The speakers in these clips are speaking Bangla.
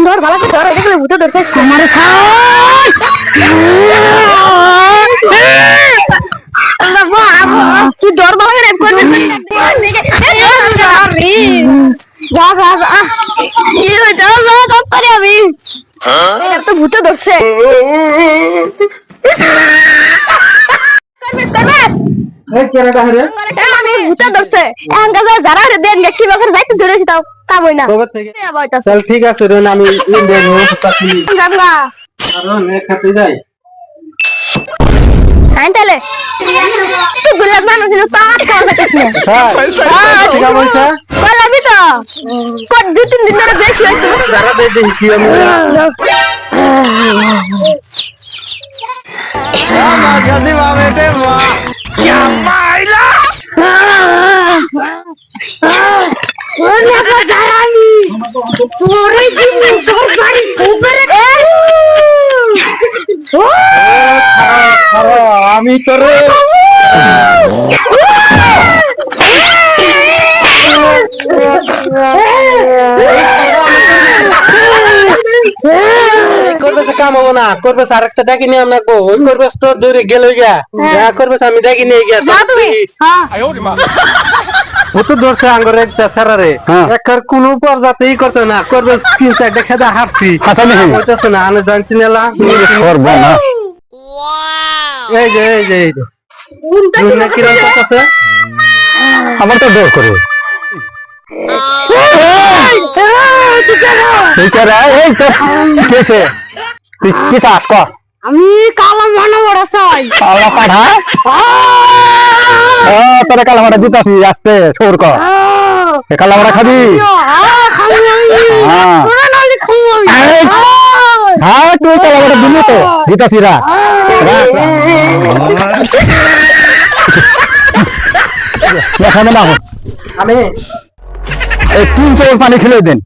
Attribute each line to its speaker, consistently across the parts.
Speaker 1: ধর ভালো করে ধর দেখলে ভূতে ধরছে
Speaker 2: আমার
Speaker 1: তুই ডর ভালো করে করবি যা যা যা। কি হয়েছে? যা যা কাপ পারি আমি। এটা তো ভূতে ধরছে। করবিস করবিস ভূতে ধরছে। কাজে যারা রে দেন কি বাকর যাইতে ধরেছি তাও কামই না।
Speaker 3: চল ঠিক আছে রোন আমি ইন্ডিয়ান হোস্টাসি
Speaker 1: যাবলা
Speaker 3: কারণ খাতে যাই।
Speaker 1: হ্যাঁ তাহলে। তুই গুলাব মানুষ কিন্তু পাঁচ খাওয়া যাচ্ছে না।
Speaker 3: হ্যাঁ ঠিক আছে বলছে।
Speaker 1: তো? কত দু তিন দিন ধরে বেশি হয়েছে।
Speaker 3: যারা দে দেখি আমি খারাপ, আমি তোরে করবে কাম হব না। করবে আরেকটা ডাকি নিয়ে আমরা গো ওই করবে তো দূরে গেল গিয়া যা করবে আমি ডাকি নিয়ে গিয়া
Speaker 1: হ্যাঁ
Speaker 3: ও তো ধরছে আঙ্গরে একটা সারারে।
Speaker 2: হ্যাঁ।
Speaker 3: একার কোনো পর্যাতেই করতে না করবে তিন চারটা খেদা হারছি
Speaker 2: হাসানি হে।
Speaker 3: হইতেছে না আমি জানছি না
Speaker 2: করব না
Speaker 3: এই যে এই যে এই যে। কিরম করতেছে?
Speaker 2: আমার তো
Speaker 1: আমি কালা মনে বড় চাই।
Speaker 2: আল্লাহ পাঠা ও তোরে কালা মারা দিতাছি আস্তে সর কর। খাবি? হ্যাঁ। তুই তো। দিতাছি রা। রাখ, রাখ। না
Speaker 3: আমি?
Speaker 2: এই তিন চোর পানি খেলে দেন।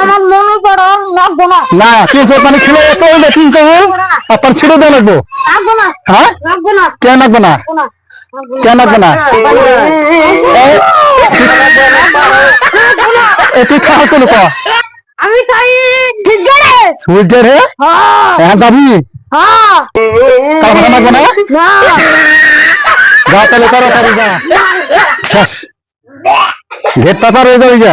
Speaker 1: আমার মনে বড় লাগবো না
Speaker 2: না তিন চোর পানি খেলে চলবে তিন চোর আপনার ছিঁড়ে দেওয়া লাগবো
Speaker 1: লাগবো না
Speaker 2: হ্যাঁ
Speaker 1: লাগবো না
Speaker 2: কেন লাগবো না কেন লাগবো না তুই খাওয়া কোনো কর
Speaker 1: আমি তাই ঠিক গেলে হ্যাঁ
Speaker 2: হ্যাঁ যাবি
Speaker 1: হ্যাঁ
Speaker 2: কালা লাগবো না
Speaker 1: না
Speaker 2: যা তাহলে তাড়াতাড়ি যা শেষ গেট পাতা রয়ে যাবি যা